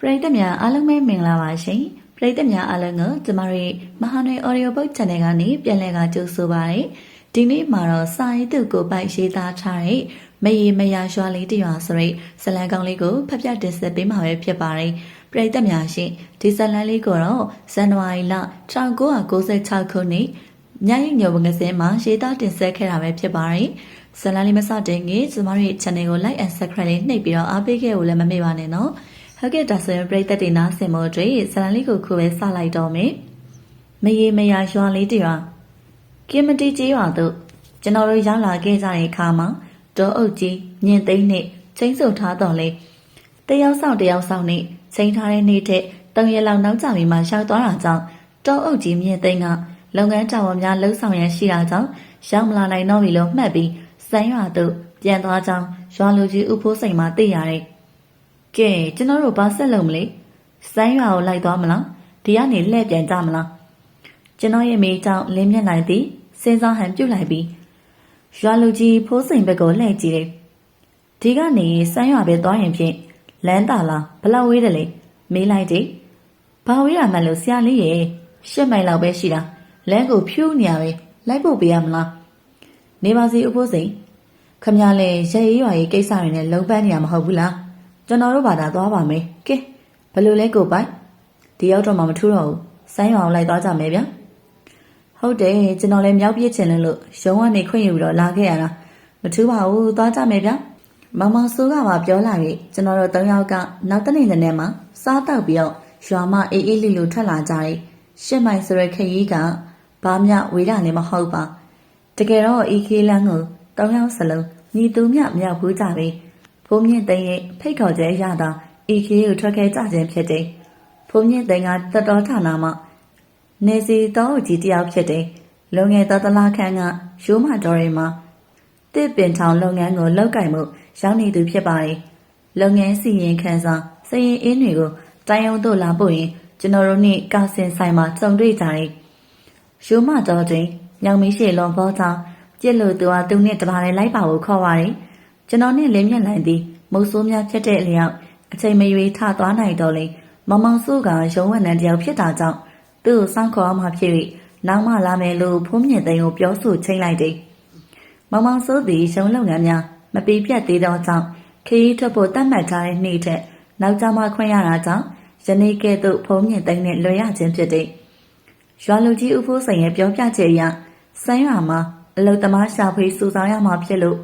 ပရိသတ်များအားလုံးပဲမင်္ဂလာပါရှင်ပရိသတ်များအားလုံးကိုကျမတို့မဟာနယ် audio book channel ကနေပြန်လည်ကကြိုဆိုပါရစေဒီနေ့မှာတော့စာရေးသူကိုပိုက်ရေးသားထားတဲ့မရေမရရွာလေးတရွာဆိုတဲ့ဇလံကောင်းလေးကိုဖတ်ပြတင်ဆက်ပေးမှာပဲဖြစ်ပါတယ်ပရိသတ်များရှင်ဒီဇလံလေးကိုတော့ဇန်နဝါရီလ1996ခုနှစ်ညရင်ညုံငစင်းမှာရေးသားတင်ဆက်ခဲ့တာပဲဖြစ်ပါတယ်ဇလံလေးမစတင်ခင်ကျမတို့ရဲ့ channel ကို like and subscribe လေးနှိပ်ပြီးတော့အားပေးခဲ့ဖို့လည်းမမေ့ပါနဲ့နော် ဟုတ်ကဲ့ဒါဆိုရင်ပရိသတ်တွေနားဆင်ဖို့အတွက်ဇလံလေးကိုခုပဲစလိုက်တော့မယ်မရေမရရွာလေးတရွာကင်မတီကြီးရွာတို့ကျွန်တော်တို့ရောက်လာခဲ့ကြတဲ့အခါမှာဒေါ်အုပ်ကြီးမြင့်သိမ့်နဲ့ချင်းစုပ်ထားတော်လဲတယောက်ဆောင်တယောက်ဆောင်နဲ့ချိန်ထားတဲ့နေ့ထက်တုံရလောက်နောက်ကျပြီးမှရောက်သွားတာကြောင့်ဒေါ်အုပ်ကြီးမြင့်သိမ့်ကလုပ်ငန်းတာဝန်များလှုပ်ဆောင်ရရှိတာကြောင့်ရောက်မလာနိုင်တော့ပြီလို့မှတ်ပြီးစမ်းရွာတို့ပြန်သွားကြောင်းရွာလူကြီးဥဖိုးစိန်မှသိရတယ်။ ကဲကျွန်တော်တို့ဘာဆက်လုပ်မလဲ။စမ်းရွာကိုလိုက်သွားမလား။ဒီကနေလှည့်ပြန်ကြမလား။ကျွန်တော်ရဲ့မိကြောင့်လင်းမြက်လိုက်သည်စဉ်းစားဟန်ပြုတ်လိုက်ပြီးရွာလူကြီးဖိုးစိန်ဘက်ကိုလှည့်ကြည့်တယ်။ဒီကနေစမ်းရွာပဲသွားရင်ဖြင့်လမ်းတာလားဘလောက်ဝေးတယ်လဲမေးလိုက်တယ်။ဘာဝေးရမှလို့ဆရာလေးရဲ့ရှစ်မိုင်လောက်ပဲရှိတာလမ်းကိုဖြူးနေရပဲလိုက်ဖို့ပေးရမလား။နေပါစီအဖိုးစိန်ခမရလဲရဲရေးရွာရေးကိစ္စတွေနဲ့လုံပန်းနေရမဟုတ်ဘူးလား။ ကျွန်တော်တို့ဘာသာသွားပါမယ်။ကဲဘယ်လိုလဲကိုပိုင်ဒီရောက်တော့မှမထူးတော့ဘူး။ဆိုင်းရွာကိုလိုက်သွားကြမယ်ဗျာ။ဟုတ်တယ်ကျွန်တော်လည်းမြောက်ပြစ်ချင်တယ်လို့ရုံးကနေခွင့်ယူပြီးတော့လာခဲ့ရတာမထူးပါဘူးသွားကြမယ်ဗျာမင်မောင်ဆိုးကပါပြောလာပြီကျွန်တော်တို့၃ယောက်ကနောက်တနေ့နဲ့မှာစားတောက်ပြီးတော့ရွာမအေးအေးလေးလိုထွက်လာကြတယ်ရှစ်မိုင်ဆိုရခရီးကဘာမျှဝေးတာလည်းမဟုတ်ပါတကယ်တော့အေးခေးလန်းကို၃ယောက်စလုံးညီသူမျှမြောက်ဘူးကြပြီ ဘုံမြင့်သိန်းရဲ့ဖိတ်ခေါ်ချက်ရတာအေးခေးကိုထွက်ခဲ့ကြခြင်းဖြစ်တယ်ဘုံမြင့်သိန်းကတတော်ဌာနမှာနေစီတော်ကြီးတယောက်ဖြစ်တယ်။လုံငယ်တော်တလားခန်းကရိုးမတော်ရီမှာတစ်ပင်ထောင်လုပ်ငန်းကိုလောက်ကင်မှုရောက်နေသူဖြစ်ပါတယ်။လုပ်ငန်းစီရင်ခန်းစာစရင်အင်းတွေကိုတိုင်းရုံတို့လာပို့ရင်ကျွန်တော်တို့နေ့ကာစင်ဆိုင်မှာစုံတွေ့ကြတယ်။ရိုးမတော်တွင်ညောင်မရှိလွန်ပေါ်ကြောင့်ပြစ်လို့သူဟာသူနဲ့တပါးလေးလိုက်ပါဖို့ခေါ်ပါတယ်။ ကျွန်တော်နဲ့လင်းမြက်လိုက်သည်မုတ်ဆိုးများဖြစ်တဲ့အလျောက်အချိန်မရွေးထသွားနိုင်တော့လေမမောင်ဆိုးကရုံးဝက်နံတယောက်ဖြစ်တာကြောင့်သူ့ကိုစောင့်ခေါ်မှဖြစ်၍နောက်မှလာမယ်လို့ဖုံးမြင့်သိန်းကိုပြောဆိုချိန်လိုက်တယ်။မောင်မောင်စိုးသည်ရုံလုပ်ငန်းများမပီပြတ်သေးသောကြောင့်ခရီးထွက်ဖို့တတ်မှတ်ထားတဲ့နေ့ထက်နောက်ကျမှခွင့်ရတာကြောင့်ယနေ့ကဲ့သို့ဖုံးမြင့်သိန်းနဲ့လွယ်ရခြင်းဖြစ်တယ်။ရွာလူကြီးဦးဖိုးဆိုင်ရဲ့ပြောပြချက်အရစမ်းရွာမှာအလုသမားရှာဖွေစူဆောင်ရမှာဖြစ်လို့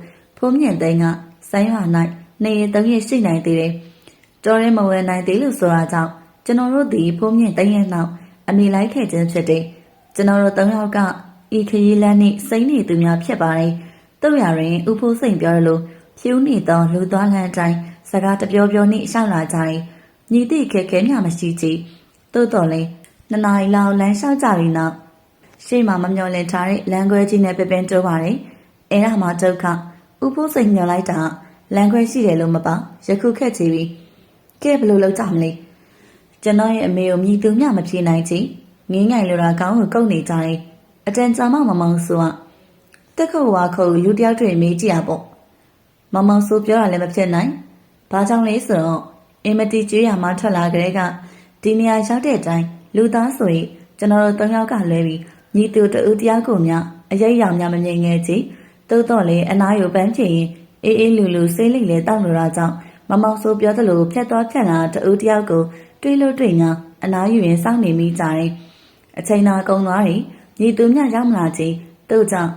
ဖုံးမြင့်သိန်းကစမ်းရွာ၌နေရသုံးရရှိနိုင်သေးတယ်။တော်ရဲမဝင်နိုင်သေးလို့ဆိုတာကြောင့်ကျွန်တော်တို့ဒီဖုံးမြင့်သိန်းရဲ့နောက်အမိလိုက်ခဲ့ခြင်းဖြစ်တယ်။ကျွန်တော်တို့သုံးယောက်ကဤခရီးလမ်းနှင့်စိမ့်နေသူများဖြစ်ပါတယ်။တို့ရရင်ဥဖိုးစိန်ပြောရလို့ဖြူးနေသောလူသွားလမ်းအတိုင်းစကားတပြောပြောနှင့်ရှောက်လာကြတယ်။ညီတိခက်ခဲမျှမရှိကြည်။တို့တော်လဲနှစ်နာရီလောက်လမ်းလျှောက်ကြပြီးနောက်ရှေ့မှာမမျော်လင့်ထားတဲ့လမ်းခွဲကြီးနဲ့ပပင်းတိုးပါတယ်။အဲဒါမှဒုက္ခ ဥဖိုးစိန်မျော်လိုက်တာလမ်းခွဲရှိတယ်လို့မပါယခုခက်ချီပြီ။ကဲဘယ်လိုလုပ်ကြမလဲ။ကျွန်တော်ရဲ့အမေကိုမြည်သူမျှမပြေနိုင်ချင်ငင်းငိုင်လိုတာကောင်းကိုကုတ်နေကြတယ်အတန်ကြာမှမမောင်ဆိုကတက်ခုတ်ဝါခုတ်လူတယောက်တွေမေးကြည့်ရပေါ့မမောင်ဆိုပြောတာလည်းမဖြစ်နိုင်ဘာကြောင့်လဲဆိုတော့အင်မတီကျွေးရမှထွက်လာကြတဲ့ကဒီနေရာရောက်တဲ့အတိုင်းလူသားဆိုရင်ကျွန်တော်တို့၃ယောက်ကလွဲပြီးညီသူတူတယောက်ကိုများအရေးရောင်များမမြင်ငယ်ချီ တိုးတော့လေအနာယိုပန်းချင်ရင်အေးအေးလူလူဆေးလိမ့်လေတောက်လို့တာကြောင့်မမောင်ဆိုပြောသလိုဖြတ်သွားဖြတ်လာတူတယောက်ကိုတွေးလို့တွေးညာအနားယူရင်စောင့်နေမိကြတယ်။အချိန်သာကုန်သွားရင်ညီသူမြရောက်မလာချင်းသူ့ကြောင့်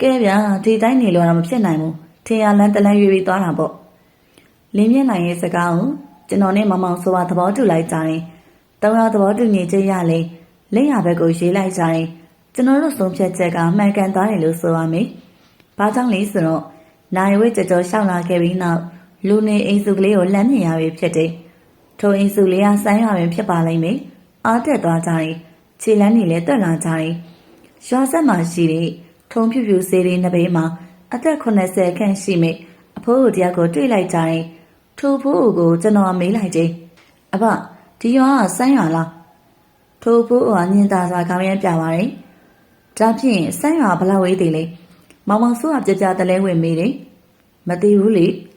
ကဲဗျာဒီတိုင်းနေလို့တော့မဖြစ်နိုင်ဘူး။ထင်ရလန်းတလန်းရွေပြီးသွားတာပေါ့။လင်းမြင့်နိုင်ရဲ့စကားကိုကျွန်တော်နဲ့မမောင်ဆိုတာသဘောတူလိုက်ကြတယ်။တောင်းရသဘောတူညီချက်ရလေလက်ရဘက်ကိုရေးလိုက်ကြတယ်။ကျွန်တော်တို့ဆုံးဖြတ်ချက်ကမှန်ကန်သွားတယ်လို့ဆိုရမယ်။ ဘာကြောင့်လဲဆိုတော့နိုင်ဝဲကြော်ကြော်ရှောက်လာခဲ့ပြီးနောက်လူနေအိမ်စုကလေးကိုလမ်းမြင်ရပြီဖြစ်တယ်။ထိုအိမ်စုလေးကဆိုင်းရပင်ဖြစ်ပါလိမ့်မယ်။အားတက်သွားကြတယ်။ခြေလမ်းတွေလည်းတက်လာကြတယ်။ရွာဆက်မှာရှိတဲ့ထုံဖြူဖြူစေးလေးနှစ်ဘေးမှာအသက်80ခန့်ရှိမိအဖိုးတို့တရားကိုတွေ့လိုက်ကြတယ်။ထိုဖိုးကိုကျွန်တော်မေးလိုက်တယ်။အဖဒီရွာကဆိုင်းရွာလား။ထိုဖိုးကညင်သာစွာခေါင်းရမ်းပြပါတယ်။ဒါဖြင့်ဆိုင်းရွာဘလောက်ဝေးသေးလဲ။ မောင်မောင်ဆိုးကကြကြတလဲဝင်မေးတယ်။မသိဘူးလေ။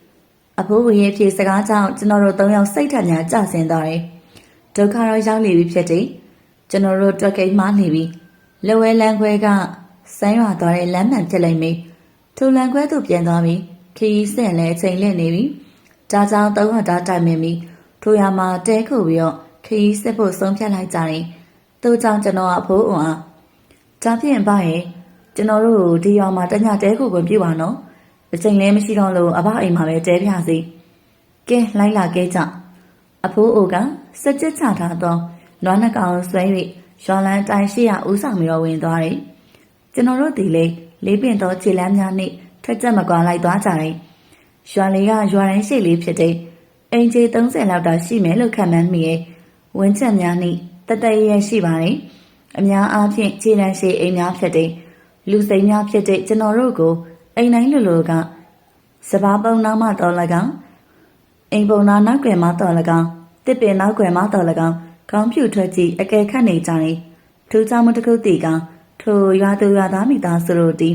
အဖိုးဝရဲ့ဖြေစကားကြောင့်ကျွန်တော်တို့သုံးယောက်စိတ်ထက်များကြဆင်းသွားတယ်ဒုက္ခတော့ရောက်နေပြီဖြစ်တယ်ကျွန်တော်တို့တွက်ကိန်းမှားနေပြီလဝဲလန်ခွဲကဆိုင်းရွာသွားတဲ့လမ်းမှန်ဖြစ်လိမ့်မယ်ထိုလန်ခွဲသို့ပြန်သွားပြီခရီးဆက်လဲအချိန်လင့်နေပြီဒါကြောင့်သုံးဟတာတိုင်မင်ပြီထိုရမှာတဲခုပြီးတော့ခရီးဆက်ဖို့ဆုံးဖြတ်လိုက်ကြတယ်သူကြောင့်ကျွန်တော်အဖိုးအောင်အားဒါဖြင့်ပါရဲ့ ကျွန်တော်တို့ဒီရွာမှာတညတဲခုကိုပြုပါနော်အချိန်လည်းမရှိတော့လို့အဘအိမ်မှာပဲတဲပြစီကဲလိုက်လာခဲ့ကြအဖိုးအိုကစက်ကြစ်ချထားသောနွားနှကောင်ဆွဲ၍ရွာလန်းတိုင်ရှိရဦးဆောင်ပြီးတော့ဝင်သွားတယ်ကျွန်တော်တို့ဒီလေလေးပင်သောခြေလမ်းများနှင့်ထက်ကြက်မကွာလိုက်သွားကြတယ်ရွာလေးကရွာတိုင်းရှိလေးဖြစ်တဲ့အင်ဂျီ30လောက်တာရှိမယ်လို့ခန့်မှန်းမိရဲ့ဝင်းချက်များနှင့်တတရရရှိပါတယ်အများအားဖြင့်ခြေလမ်းရှိအိမ်များဖြစ်တဲ့ လူစိမ်းများဖြစ်တဲ့ကျွန်တော်တို့ကိုအိမ်တိုင်းလူလူကစဘာပုံနောက်မှတော်၎င်းအိမ်ပုံနာနောက်ွယ်မှတော်၎င်းတစ်ပင်နောက်ွယ်မှတော်၎င်းခေါင်းဖြူထွက်ကြည့်အကယ်ခတ်နေကြတယ်ထူးခြားမှုတစ်ခုတည်ကထိုရွာသူရွာသားမိသားစုတို့ဒီ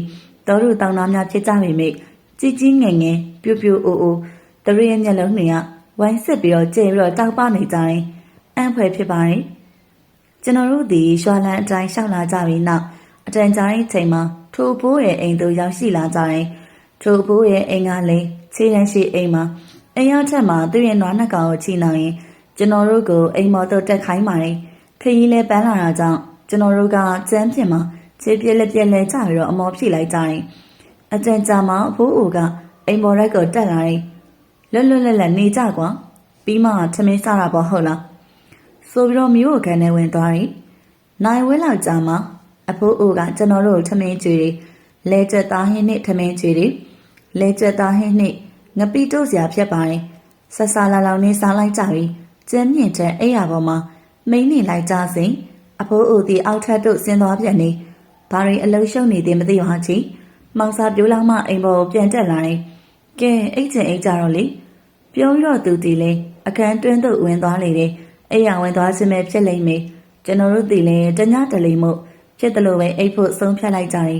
တော်တို့တောင်းသားများဖြစ်ကြပေမယ့်ကြီးကြီးငယ်ငယ်ပြူပြူအိုအိုတရရဲ့မျက်လုံးတွေကဝိုင်းစစ်ပြီးတော့ကျဲပြီးတော့တောက်ပနေကြတယ်အံ့ဖွယ်ဖြစ်ပါတယ်ကျွန်တော်တို့ဒီရွာလန်းအတိုင်းရှောက်လာကြပြီးနောက် အတန်ကြာတဲ့အချိန်မှာထိုဘိုးရဲ့အိမ်သို့ရောက်ရှိလာကြတယ်ထိုဘိုးရဲ့အိမ်ကလည်းခြေရန်ရှိအိမ်မှာအိမ်ရထက်မှာသူ့ရဲ့နွားနှကောင်ကိုချိနိုင်ရင်ကျွန်တော်တို့ကိုအိမ်မော်တော့တက်ခိုင်းပါတယ်ခရီးလဲပန်းလာတာကြောင့်ကျွန်တော်တို့ကကျမ်းပြင်မှာခြေပြက်လက်ပြက်လဲကြပြီးတော့အမော်ဖြိလိုက်ကြတယ်အတန်ကြာမှာအဖိုးအိုကအိမ်မော်ရက်ကိုတက်လာတယ်လွတ်လွတ်လပ်လပ်နေကြကွာပြီးမှထမင်းစားတာပေါ့ဟုတ်လားဆိုပြီးတော့မျိုးကိုခန်းထဲဝင်သွားတယ်နိုင်ဝဲလောက်ကြာမှာ အဖိုးအိုကကျွန်တော်တို့ထမင်းကျွေးတယ်လဲကျက်သားဟင်းနဲ့ထမင်းကျွေးတယ်လဲကျက်သားဟင်းနဲ့ငပိတို့စရာဖြစ်ပါတယ်ဆက်စားလာလောင်နေစားလိုက်ကြပြီကျင်းမြင့်တဲ့အိယာပေါ်မှာမိန်းနေလိုက်ကြစဉ်အဖိုးအိုသည်အောက်ထပ်တို့ဆင်းသွားပြန်နေဘာတွေအလုံးရှုံနေသည်မသိပါချီမောင်စာပြိုးလောင်းမအိမ်ပေါ်ပြန်တက်လာတယ်ကဲအိတ်ချင်အိတ်ကြတော့လေပြောပြီးတော့သူတီလေအခန်းတွင်းသို့ဝင်သွားလေတယ်အိယာဝင်သွားခြင်းပဲဖြစ်လိမ့်မယ်ကျွန်တော်တို့တီလေတညတလိမ့်မို့ ဖြစ်တယ်လို့ပဲအိတ်ဖို့ဆုံးဖြတ်လိုက်ကြတယ်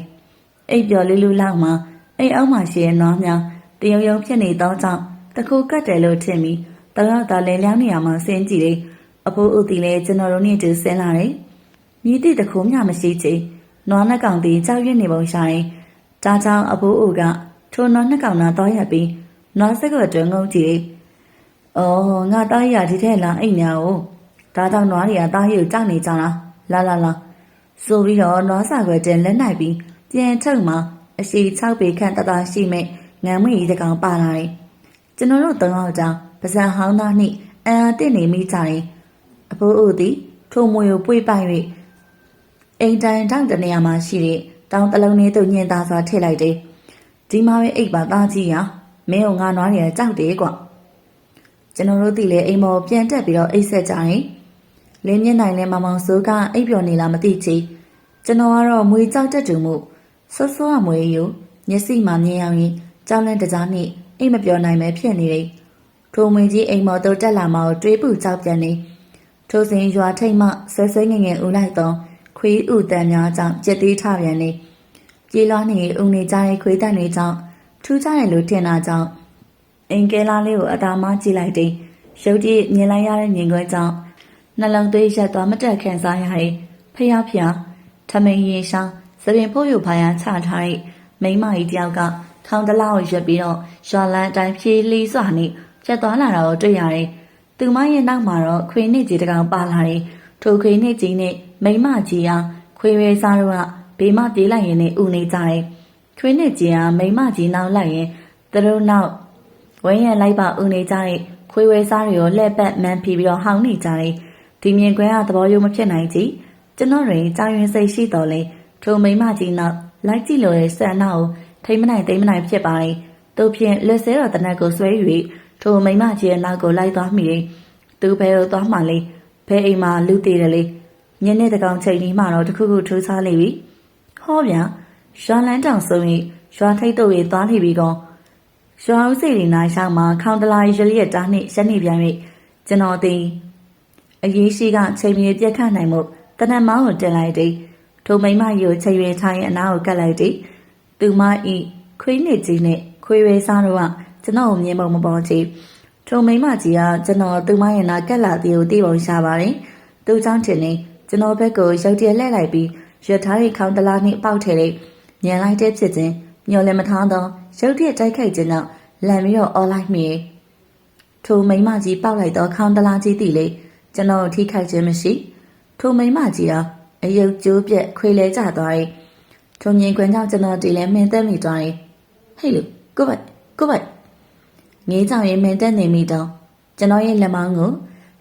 အိတ်ပြော်လေးလူလောက်မှာအိမ်အောက်မှာရှိရဲ့နွားများတယုံယုံဖြစ်နေသောကြောင့်တခုကတ်တယ်လို့ထင်ပြီးတလောက်သာလဲလျောင်းနေရမှာဆင်းကြည့်တယ်အဖိုးဦးတီလည်းကျွန်တော်တို့နဲ့တူဆင်းလာတယ်မြည်တိတခုမှမရှိချေနွားနှကောင်တီကြောက်ရွံ့နေပုံရှာရင်ဒါကြောင့်အဖိုးဦးကထိုနွားနှကောင်နာတော့ရပြီးနွားစက်ကိုတွန်းငုံကြည့်အော်ငါတားရဒီထဲလာအိမ်ညာကိုဒါကြောင့်နွားတွေကတားရကိုကြောက်နေကြလားလာလာလာ ဆိုပြီးတော့နွားစာခွဲတင်လက်နိုင်ပြီးပြန်ထုတ်မှအရှိ6ပေခန့်တသားရှိမဲ့ငံမွေကြီးတကောင်ပါလာတယ်ကျွန်တော်တို့သုံးယောက်ကြောင့်ပါဇံဟောင်းသားနှင့်အန်အားတက်နေမိကြတယ်အဖိုးအိုသည်ထိုမွေကိုပွေပိုက်၍အိမ်တိုင်တောင်တနေရာမှာရှိတဲ့တောင်တလုံးလေးသို့ညင်သားစွာထည့်လိုက်တယ်ဒီမှာပဲအိတ်ပါသားကြီးရမင်းကငါနွားနေကြောက်တယ်ကွကျွန်တော်တို့သိလေအိမ်မော်ပြန်တက်ပြီးတော့အိတ်ဆက်ကြတယ် လင်းမျက်နိုင်လဲမမောင်စိုးကအိပ်ပျော်နေလားမသိချေကျွန်တော်ကတော့မွေကြောက်တတ်တူမှုဆော့ဆော့အမွေယူမျက်စိမှာမြင်အောင်ရင်ကြောက်လန့်တကြားနှင့်အိမ်မပြောနိုင်ပဲဖြစ်နေတယ်ထိုမွေကြီးအိမ်မော်တို့တက်လာမှတွေးပူကြောက်ပြန်နေထိုစဉ်ရွာထိတ်မှဆဲဆဲငငယ်ဦးလိုက်သောခွေးဥတန်များကြောင့်ကြက်သေးထပြန်နေပြေးလွှားနေဦးနေကြတဲ့ခွေးတန်တွေကြောင့်ထူးခြားတယ်လို့ထင်တာကြောင့်အင်ကဲလာလေးကိုအသာမကြည့်လိုက်တယ်ရုပ်ကြည့်မြင်လိုက်ရတဲ့မြင်ကွဲကြောင့် နှလုံးသွေးရက်သွားမတက်ခံစားရတယ်ဖျားဖျားထမိန်ရင်ရှောင်းသပင်ဖို့ယူဖာရန်ချထားတဲ့မိမကြီးတယောက်ကခေါင်းတလားကိုရွက်ပြီးတော့ရွာလန်းအတိုင်းဖြေးလီစွာနဲ့ဖြတ်သွားလာတာကိုတွေ့ရတယ်။သူမရဲ့နောက်မှာတော့ခွေနစ်ကြီးတကောင်ပါလာတယ်။ထိုခွေနစ်ကြီးနဲ့မိမကြီးဟာခွေရဲစားတို့ကဘေးမပြေးလိုက်ရင်နဲ့ဥနေကြတယ်။ခွေနစ်ကြီးဟာမိမကြီးနောက်လိုက်ရင်သူတို့နောက်ဝင်းရလိုက်ပါဥနေကြတဲ့ခွေဝဲစားတွေကိုလှည့်ပတ်မှန်းဖီပြီးတော့ဟောင်းနေကြတယ်။ ဒီမြင်ကွင်းကသဘောယုံမဖြစ်နိုင်ကြ။ကျွန်တော်တွင်ကြောင်ရင်စိတ်ရှိတော်လဲထိုမိမကြီးနောက်လိုက်ကြည့်လို့ရဲ့ဆန္ဒကိုထိမနိုင်သိမနိုင်ဖြစ်ပါတယ်။သူဖြင့်လက်စဲတော်တနက်ကိုဆွဲ၍ထိုမိမကြီးရဲ့နောက်ကိုလိုက်သွားမိတယ်။သူဘယ်လိုသွားမှလဲ။ဘယ်အိမ်မှာလူသေးတယ်လေ။ညနေတကောင်ချိန်ကြီးမှတော့တခုခုထူးခြားနေပြီ။ဟောဗျာရွာလန်းတောင်ဆိုရင်ရွာထိတ်တို့ရေသွားနေပြီကော။ရွာဦးစိတ်ရီနာရှောင်းမှာခေါင်တလာရလျက်တားနှင့်ရက်နေပြန်၍ကျွန်တော်သိ အရေးရှိကချိန်မြေပြက်ခတ်နိုင်မှုတနက်မောင်းကိုတင်လိုက်တယ်။ထိုမိမကြီးကိုချိန်ရွေထားရင်အနားကိုကတ်လိုက်တယ်။သူမဤခွေးနစ်ကြီးနဲ့ခွေးရဲစားတို့က ကျွန်တော်ကိုမြင်ပုံမပေါ်ချေထုံမိမကြီးကကျွန်တော်သူမရဲ့နာကက်လာတီကိုတီးပုံရှာပါတယ်သူเจ้าတင်နေကျွန်တော်ဘက်ကိုရုတ်တရက်လှည့်လိုက်ပြီးရထားရီခေါင်းတလားနှင့်ပေါက်ထဲလေးညံလိုက်တဲ့ဖြစ်ခြင်းမျော်လင့်မထားသောရုတ်တရက်တိုက်ခိုက်ခြင်းကြောင့်လန်ပြီးတော့အော်လိုက်မိရဲ့ထိုမိမကြီးပေါက်လိုက်သောခေါင်းတလားကြီးတီလေး ကျွန်တော်ထိခိုက်ခြင်းမရှိထိုမိမကြီးကအယုတ်ကျိုးပြက်ခွေလဲကျသွားရဲ့ထုံမြင်ခွင်ကြောင့်ကျွန်တော်တီလဲမင်းသက်မိသွားရဲ့ဟေ့လူကိုပိုက်ကိုပိုက်ငေးကြောင်ရင်မင်တက်နေမိတော့ကျွန်တော်ရဲ့လက်မောင်းကို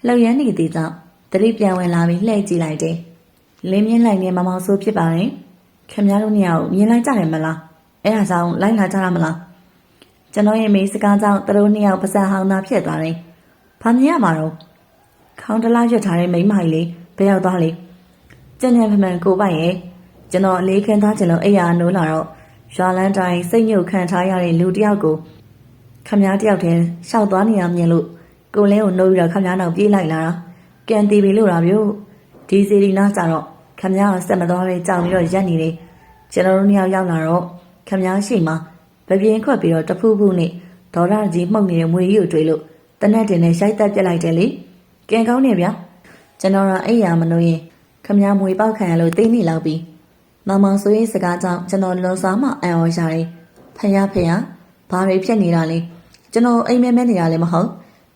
လှုပ်ရမ်းနေသေးကြောင့်တတိပြန်ဝင်လာပြီးလှည့်ကြည့်လိုက်တယ်။လင်းမြင့်လိုက်နေမမောင်ဆိုးဖြစ်ပါတယ်။ခင်ဗျားတို့နှစ်ယောက်မြင်လိုက်ကြတယ်မလား။အဲ့ဒါကြောင့်လိုက်လာကြတာမလား။ကျွန်တော်ရဲ့မိစကားကြောင့်သူတို့နှစ်ယောက်ပါစဟောင်းသားဖြစ်သွားတယ်။ဘာမြင်ရမှာတော့ ခေါင်းတလားရွက်ထားတဲ့မိန်းမကြီးလေးဘယ်ရောက်သွားလဲကြံ့ကြံ့ဖန်ဖန်ကိုပိုက်ရဲ့ကျွန်တော်အလေးခံသားချင်လို့အိယာနိုးလာတော့ရွာလန်းတိုင်းစိတ်ညှို့ခံထားရတဲ့လူတယောက်ကိုခမည်းတယောက်တည်းရှောက်သွားနေရမြင်လို့ကိုလင်းကိုနှုတ်ပြီးတော့ခမည်းနောက်ပြေးလိုက်လာတာကန်တီပီလို့တာမျိုးဒီစီဒီနာကြတော့ခမည်းကစက်မသွားပဲကြောင်ပြီးတော့ရက်နေတယ်ကျွန်တော်တို့နှစ်ယောက်ရောက်လာတော့ခမည်းရှိမှဗပြင်းခွက်ပြီးတော့တဖူးဖူးနဲ့ဒေါ်ရကြီးမှုန့်နေတဲ့မွေကြီးကိုတွေးလို့တနက်တင်နဲ့ရိုက်တက်ပြက်လိုက်တယ်လေ။ ကင်ကောင်းနေဗျာကျွန်တော်ကအိယာမလို့ရင်ခမ ्या မွေပေါက်ခံရလို့သိနေလောက်ပြီမောင်မောင်ဆိုရင်စကားကြောင့်ကျွန်တော်လွန်စားမှအံ့ဩရတယ်ဖယားဖယားဘာတွေဖြစ်နေတာလဲကျွန်တော်အိမ်မဲမဲနေတာလည်းမဟုတ်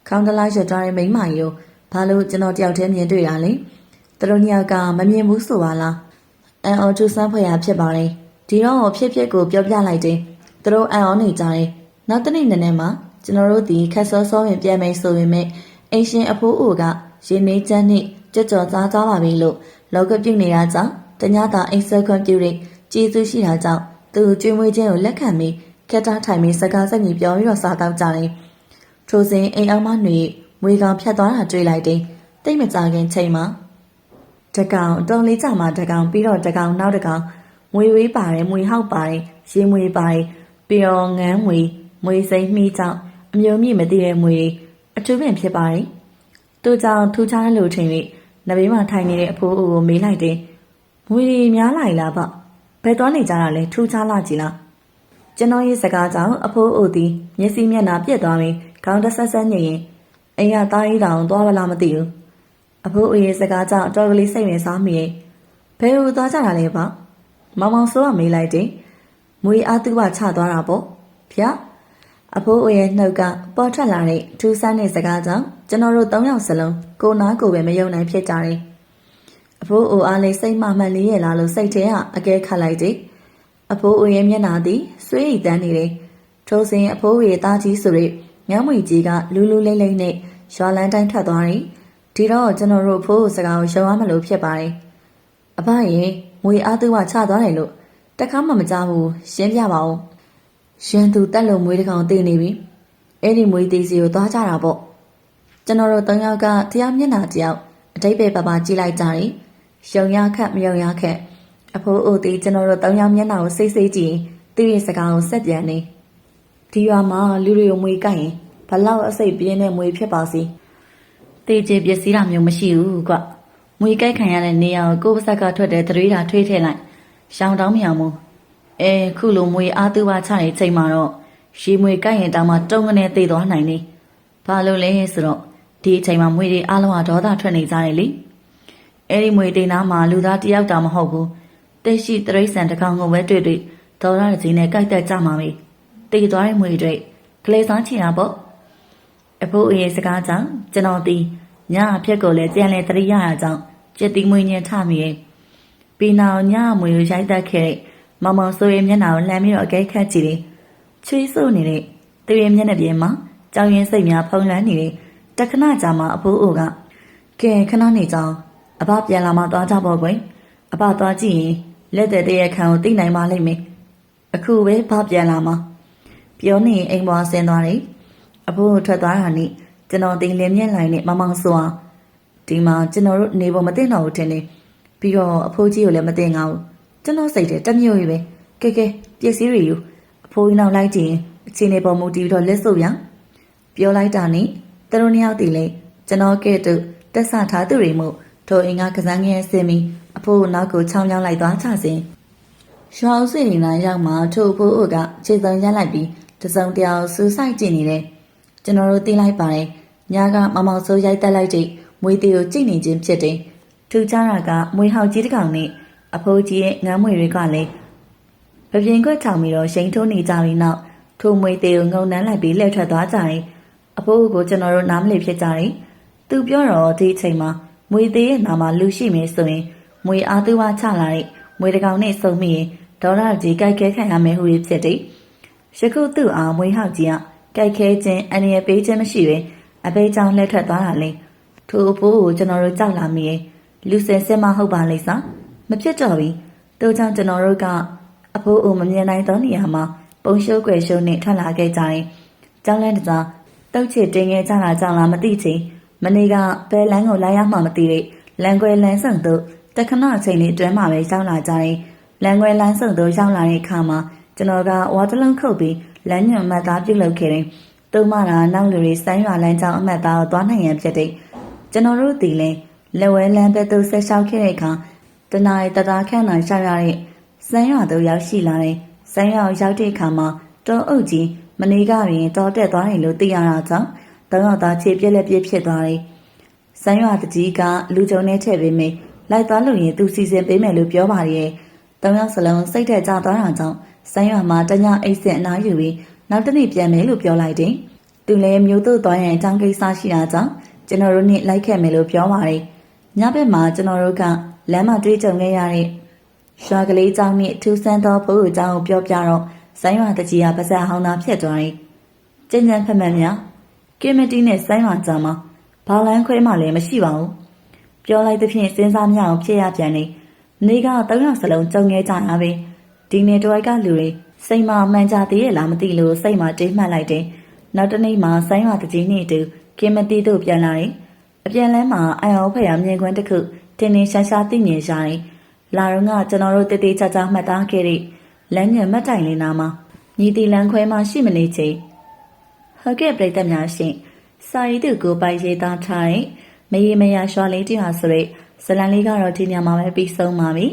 ခေါင်းတလားရွတ်ထားတဲ့မိန်းမကြီးကိုဘာလို့ကျွန်တော်တယောက်တည်းမြင်တွေ့ရလဲသူတို့ညောက်ကမမြင်ဘူးဆိုပါလားအန်အော်ထူဆန်းဖွယ်ရဖြစ်ပါလေဒီတော့ဖြစ်ဖြစ်ကိုပြောပြလိုက်တယ်သူတို့အန်အော်နေကြတယ်နောက်တနေ့နည်းနည်းမှာကျွန်တော်တို့ဒီခက်စောစောရင်ပြန်မယ်ဆိုပေမဲ့ အင်ရှင်အဖိုးအိုကရေမေးချမ်းနဲ့ကြွကြော်သားသွားပါပြီလို့လောကပြုတ်နေတာကြောင့်တ냐တာအိမ်ဆခွန်ပြုတဲ့ကျေးဇူးရှိတာကြောင့်သူကျွေးမွေးခြင်းကိုလက်ခံပြီးခက်တာထိုင်ပြီးစကားဆက်ကြီးပြောပြီးတော့စားတော့ကြတယ်။ထိုစဉ်အိမ်အောင်မနှွေမွေကောင်ဖြတ်သွားတာတွေ့လိုက်တယ်။တိတ်မကြခင်ချိန်မှာတကောင်တော်လေးကြမှာတကောင်ပြီးတော့တကောင်နောက်တကောင်မွေဝေးပါတယ်မွေဟောက်ပါတယ်ရေမွေပါတယ်ပြီးတော့ငန်းမွေမွေစိမ့်မိကြောင့်အမျိုးမြင့်မသိတဲ့မွေတွေ အထူးပင်ဖြစ်ပါတယ်။သူကြောင့်ထူးခြားလို့ထင်ပြီးနဘေးမှာထိုင်နေတဲ့အဖိုးအိုကိုမေးလိုက်တယ်။မွေတွေများလာလားဗျ။ဘယ်သွားနေကြတာလဲထူးခြားလာကြည်လား။ကျွန်တော်ရဲ့စကားကြောင့်အဖိုးအိုသည်မျက်စိမျက်နှာပြက်သွားပြီးခေါင်းတဆက်ဆက်ညင်ရင်အိမ်ကသားရီတောင်သွားမလားမသိဘူးအဖိုးအိုရဲ့စကားကြောင့်တော်ကလေးစိတ်ဝင်စားမိရဲ့ဘယ်လိုသွားကြတာလဲပေါ့မောင်မောင်ဆိုးကမေးလိုက်တယ်မွေအားသူကချသွားတာပေါ့ဗျာ အဖိုးအိုရဲ့နှုတ်ကပေါ်ထွက်လာတဲ့ထူးဆန်းတဲ့စကားကြောင့်ကျွန်တော်တို့၃ယောက်စလုံးကိုနားကိုပဲမယုံနိုင်ဖြစ်ကြတယ်အဖိုးအိုအားလေးစိတ်မှမှန်လေးရဲ့လားလို့စိတ်ထဲကအကဲခတ်လိုက်တယ်အဖိုးအိုရဲ့မျက်နှာသည်ဆွေးရည်တန်းနေတယ်။ထိုစဉ်အဖိုးအိုရဲ့သားကြီးဆိုတဲ့ငမ်းမွေကြီးကလူးလူးလိမ့်လိမ့်နဲ့ရွာလန်းတိုင်းထွက်သွားတယ်။ဒီတော့ကျွန်တော်တို့အဖိုးအိုစကားကိုရှောင်ရမလို့ဖြစ်ပါတယ်။အဖရဲ့ငွေအားသူကချသွားတယ်လို့တခါမှမကြားဘူးရှင်းပြပါဦး။ ရှင်သူတက်လုံမွေးတစ်ကောင်တည်နေပြီ။အဲ့ဒီမွေးသေးစီကိုသွားကြတာပေါ့။ကျွန်တော်တို့၃ယောက်ကတရားမျက်နှာတယောက်အတိတ်ပဲပါပါကြည့်လိုက်ကြတယ်။ရှုံရခက်မယုံရခက်အဖိုးအိုတီကျွန်တော်တို့တောင်ယောင်မျက်နှာကိုစိတ်စိတ်ကြည့်သူ့ရဲ့စကားကိုဆက်ပြန်နေဒီရွာမှာလူတွေကိုမွေကြိုက်ရင်ဘလောက်အစိတ်ပြင်းတဲ့မွေဖြစ်ပါစီတေချေပစ္စည်းတာမျိုးမရှိဘူးကွမွေကြိုက်ခံရတဲ့နေရာကိုကိုယ်ပါဆက်ကထွက်တဲ့သတိဓာထွေးထည့်လိုက်ရှောင်းတောင်းမရဘူး အဲခုလိုမွေအားသူပါချတဲ့ချိန်မှာတော့ရေမွေကြိုက်ရင်တောင်မှတုံးကနေသေသွားနိုင်နေဘာလို့လဲဆိုတော့ဒီအချိန်မှာမွေတွေအားလုံးကဒေါသထွက်နေကြတယ်လေအဲ့ဒီမွေတိန်သားမှာလူသားတယောက်တောင်မဟုတ်ဘူးတက်ရှိတရိษံတစ်ကောင်ကိုပဲတွေ့တွေ့ဒေါ်ရကြီးနဲ့ကြိုက်တက်ကြမှာပဲတည်သွားတဲ့မွေတွေကလေးစားချင်တာပေါ့အဖိုးအေးစကားကြောင့်ကျွန်တော်ဒီညအဖြစ်ကိုလည်းပြန်လဲတရိရရကြောင့်ကျက်တီမွေညင်ထမိရဲ့ပြီးနောက်ညမွေကိုရိုက်တက်ခဲ့တဲ့ မောင်မောင်ဆိုရဲ့မျက်နှာကိုလှမ်းပြီးတော့အကဲခတ်ကြည့်တယ်ချွေးဆို့နေတဲ့သူရဲ့မျက်နှာပြင်မှာကြောင်ရင်စိတ်များဖုံးလန်းနေတဲ့တခဏကြာမှအဖိုးအိုကကဲခဏနေကြောင်းအဘပြန်လာမှသွားကြပေါ့ကွယ်အဘသွားကြည့်ရင်လက်တဲ့တရဲ့ခံကိုသိနိုင်ပါလိမ့်မယ်အခုပဲဘပြန်လာမှပြောနေအိမ်ပေါ်ဆင်းသွားတယ်အဖိုးကိုထွက်သွားတာနဲ့ကျွန်တော်တင်လင်းမျက်လိုက်နဲ့မမောင်ဆိုအောင်ဒီမှာကျွန်တော်တို့နေဖို့မသိတော့ဘူးထင်တယ်ပြီးတော့အဖိုးကြီးကိုလည်းမသိငါဘူး ကျွန်တော်စိတ်ထဲတက်မြို့ကြီးပဲကဲကဲပစ္စည်းတွေယူအဖိုးကြီးနောက်လိုက်ကြည့်ရင်အချိန်လေးပေါ်မူတည်ပြီးတော့လက်စုပ်ရပြောလိုက်တာနဲ့သူတို့နှစ်ယောက်တည်လေကျွန်တော်ကဲ့သို့တက်ဆထားသူတွေမို့ထိုအိမ်ကကစားငယ်ဆင်းပြီးအဖိုးကိုနောက်ကိုချောင်းချောင်းလိုက်သွားချစဉ်ရွာဦးစင်နေလာရောက်မှထို့အဖိုးအိုကခြေစုံရလိုက်ပြီးတတစုံတယောက်စူးစိုက်ကြည့်နေတယ်ကျွန်တော်တို့သိလိုက်ပါတယ်ညာကမမောင်စိုးရိုက်တက်လိုက်တဲ့မွေးသေးကိုကြည့်နေခြင်းဖြစ်တယ်ထူခြားတာကမွေးဟောက်ကြီးတစ်ကောင်နဲ့ အဖိုးကြီးရဲ့ငမ်းမွေတွေကလည်းပပြင်းခွက်ထောင်ပြီးတော့ရှိန်ထိုးနေကြပြီးနောက်ထိုမွေသေးကိုငုံနှမ်းလိုက်ပြီးလှည့်ထွက်သွားကြတယ်အဖိုးကိုကျွန်တော်တို့နားမလည်ဖြစ်ကြတယ်သူပြောတော့ဒီအချိန်မှာမွေသေးရဲ့နာမှာလူရှိမယ်ဆိုရင်မွေအားသူဝါချလာတဲ့မွေတကောင်နဲ့စုံမိရင်ဒေါ်လာကြီးကြိုက်ခဲခံရမယ်ဟူရဖြစ်တယ်ယခုသူ့အားမွေဟောက်ကြီးကကြိုက်ခဲခြင်းအန္တရာယ်ပေးခြင်းမရှိပဲအဘေးကြောင့်လှည့်ထွက်သွားတာလေထိုအဖိုးကိုကျွန်တော်တို့ကြောက်လာမိရဲ့လူစင်စစ်မဟုတ်ပါလိမ့်စား မဖြစ်တော့ဘူးတိုးကြောင့်ကျွန်တော်တို့ကအဖိုးအိုမမြင်နိုင်သောနေရာမှာပုံရှုပ်ွယ်ရှုံနဲ့ထွက်လာခဲ့ကြတယ်ကြောင်းလန်းတစားတုတ်ချစ်တင်ခဲ့ကြတာကြောင့်လားမသိချင်မနေ့ကဘယ်လမ်းကိုလာရမှမသိတဲ့လန်ကွယ်လန်းဆောင်တို့တခဏအချိန်လေးအတွင်းမှာပဲရောက်လာကြတယ်လန်ကွယ်လန်းဆောင်တို့ရောက်လာတဲ့အခါမှာကျွန်တော်ကဝါတလုံးခုတ်ပြီးလမ်းညွန်မှတ်သားပြုတ်လုပ်ခဲ့တယ်သူမကနောက်လူတွေဆိုင်းရွာလမ်းကြောင်းအမှတ်သားကိုသွားနိုင်ရန်ဖြစ်တဲ့ကျွန်တော်တို့ဒီလဲလက်ဝဲလမ်းဘက်သို့ဆက်လျှောက်ခဲ့တဲ့အခါ တနားရီတသားခန့်နိုင်ရှာရတဲ့စမ်းရွာသို့ရောက်ရှိလာတယ်စမ်းရွာရောက်တဲ့အခါမှာတောအုပ်ကြီးမနေကပင်တောတက်သွားတယ်လို့သိရတာကြောင့်တောရောက်သားခြေပြက်လက်ပြက်ဖြစ်သွားတယ်စမ်းရွာတကြီးကလူကြုံနဲ့ထည့်ပေးမယ်လိုက်သွားလို့ရင်သူစီစဉ်ပေးမယ်လို့ပြောပါရဲ့တောင်ရောက်စလုံးစိတ်ထက်ကြသွားတာကြောင့်စမ်းရွာမှာတညအိတ်ဆက်အနားယူပြီးနောက်တစ်နေ့ပြန်မယ်လို့ပြောလိုက်တယ်။သူလည်းမျိုးတို့သွားရင်အကြောင်းကိစ္စရှိတာကြောင့်ကျွန်တော်တို့နဲ့လိုက်ခဲ့မယ်လို့ပြောပါတယ်။ညဘက်မှာကျွန်တော်တို့က လမ်းမတွေ့ကြုံခဲ့ရတဲ့ရွာကလေးကျောင်းနဲ့ထူးဆန်းသောဘုရားကျောင်းကိုပြောပြတော့ဆိုင်းရွာတကြီးကပါဇက်ဟောင်းသားဖြစ်သွားတယ်။ကျဉ်းကျဉ်းဖက်မှန်များကင်မတီနဲ့ဆိုင်းရွာကျောင်းမှာဘာလန်းခွဲမှလည်းမရှိပါဘူး။ပြောလိုက်သဖြင့်စဉ်းစားမရအောင်ဖြစ်ရပြန်နေ။နေက၃ယောက်စလုံးကြုံခဲ့ကြရပဲ။ဒီနေ့တဝိုက်ကလူတွေစိတ်မမှန်ကြသေးရဲ့လားမသိလို့စိတ်မတိတ်မှတ်လိုက်တယ်။နောက်တနေ့မှဆိုင်းရွာတကြီးနဲ့အတူကင်မတီတို့ပြန်လာတယ်။ အပြန်လန်းမှာအယောဖက်ရမြင်ကွင်းတစ်ခုတင်းတင်းရှားရှားသိမြင်ရတယ်။လာတော့ကကျွန်တော်တို့တည်တည်ချာချာမှတ်သားခဲ့တဲ့လမ်းညွန်မှတ်တိုင်လေးနာမှာညီတီလန်းခွဲမှရှိမနေချေဟုတ်ကဲ့ပြည်သက်များရှင်စာရီသူကိုပိုက်ရေးသားထားတဲ့မရေမရရွှာလေးတရာဆိုတဲ့ဇလန်လေးကတော့ဒီညမှာပဲပြီးဆုံးပါပြီ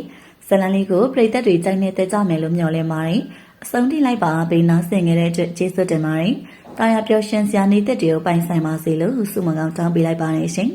ဇလန်လေးကိုပြည်သက်တွေကြိုက်နေတဲ့ကြမယ်လို့မျှော်လင့်ပါတယ်အဆုံးထိလိုက်ပါပေးနာဆင်ခဲ့တဲ့အတွက်ကျေးဇူးတင်ပါတယ် တာယာပျော်ရွှင်စရာနေတဲ့တွေကိုပိုင်ဆိုင်ပါစေလို့ဆုမကောင်းတောင်းပေးလိုက်ပါတယ်ရှင်